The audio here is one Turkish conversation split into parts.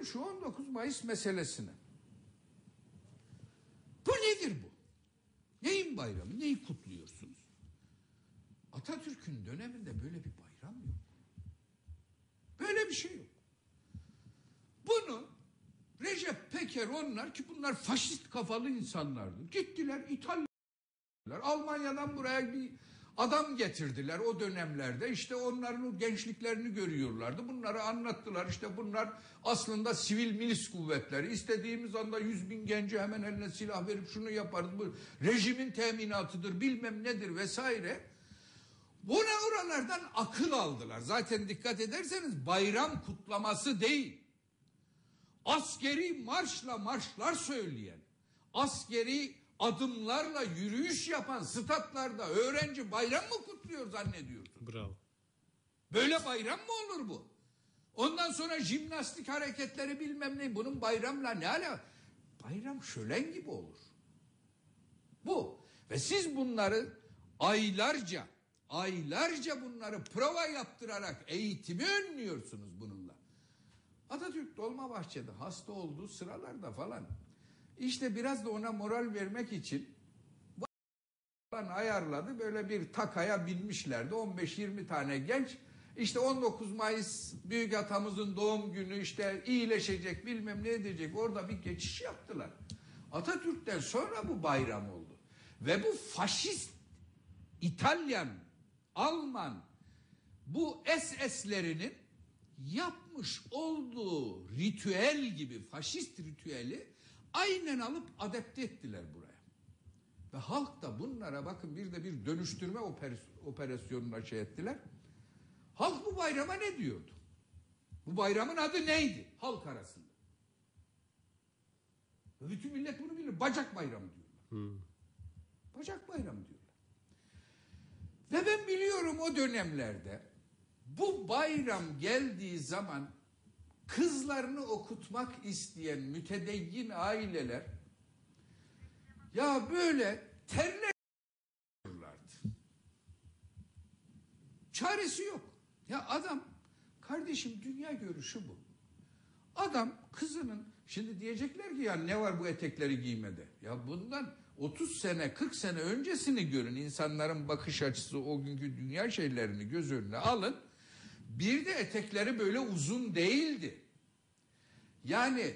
Gelelim şu 19 Mayıs meselesine. Bu nedir bu? Neyin bayramı? Neyi kutluyorsunuz? Atatürk'ün döneminde böyle bir bayram yok. Böyle bir şey yok. Bunu Recep Peker onlar ki bunlar faşist kafalı insanlardı. Gittiler İtalyalar Almanya'dan buraya bir adam getirdiler o dönemlerde. İşte onların gençliklerini görüyorlardı. Bunları anlattılar. İşte bunlar aslında sivil milis kuvvetleri. İstediğimiz anda yüz bin genci hemen eline silah verip şunu yaparız. Bu rejimin teminatıdır bilmem nedir vesaire. Buna oralardan akıl aldılar. Zaten dikkat ederseniz bayram kutlaması değil. Askeri marşla marşlar söyleyen, askeri adımlarla yürüyüş yapan statlarda öğrenci bayram mı kutluyor zannediyorsun? Bravo. Böyle bayram mı olur bu? Ondan sonra jimnastik hareketleri bilmem ne bunun bayramla ne ala? Bayram şölen gibi olur. Bu. Ve siz bunları aylarca aylarca bunları prova yaptırarak eğitimi önlüyorsunuz bununla. Atatürk Dolmabahçe'de hasta olduğu sıralarda falan işte biraz da ona moral vermek için ayarladı. Böyle bir takaya binmişlerdi. 15-20 tane genç. İşte 19 Mayıs büyük atamızın doğum günü işte iyileşecek bilmem ne edecek. Orada bir geçiş yaptılar. Atatürk'ten sonra bu bayram oldu. Ve bu faşist İtalyan, Alman bu SS'lerinin yapmış olduğu ritüel gibi faşist ritüeli aynen alıp adapte ettiler buraya. Ve halk da bunlara bakın bir de bir dönüştürme operasyonuna şey ettiler. Halk bu bayrama ne diyordu? Bu bayramın adı neydi halk arasında? Bütün millet bunu bilir. Bacak bayramı diyorlar. Hmm. Bacak bayramı diyorlar. Ve ben biliyorum o dönemlerde bu bayram geldiği zaman kızlarını okutmak isteyen mütedeyyin aileler ya böyle terlerlerdi. Çaresi yok. Ya adam kardeşim dünya görüşü bu. Adam kızının şimdi diyecekler ki ya ne var bu etekleri giymede? Ya bundan 30 sene 40 sene öncesini görün insanların bakış açısı o günkü dünya şeylerini göz önüne alın. Bir de etekleri böyle uzun değildi. Yani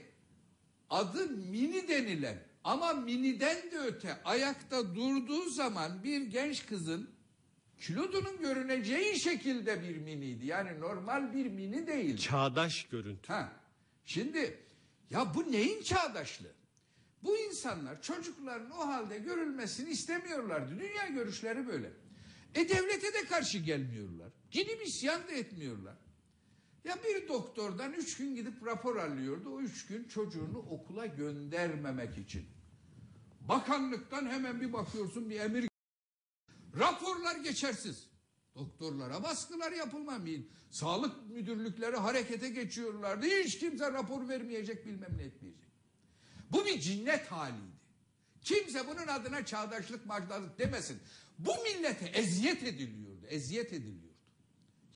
adı mini denilen ama miniden de öte ayakta durduğu zaman bir genç kızın kilodunun görüneceği şekilde bir miniydi. Yani normal bir mini değil. Çağdaş görüntü. Ha. Şimdi ya bu neyin çağdaşlığı? Bu insanlar çocukların o halde görülmesini istemiyorlardı. Dünya görüşleri böyle. E devlete de karşı gelmiyorlar. Gidip isyan da etmiyorlar. Ya bir doktordan üç gün gidip rapor alıyordu. O üç gün çocuğunu okula göndermemek için. Bakanlıktan hemen bir bakıyorsun bir emir. Raporlar geçersiz. Doktorlara baskılar yapılmamayın. Sağlık müdürlükleri harekete geçiyorlardı. Hiç kimse rapor vermeyecek bilmem ne etmeyecek. Bu bir cinnet haliydi. Kimse bunun adına çağdaşlık, maçdaşlık demesin. Bu millete eziyet ediliyordu, eziyet ediliyor.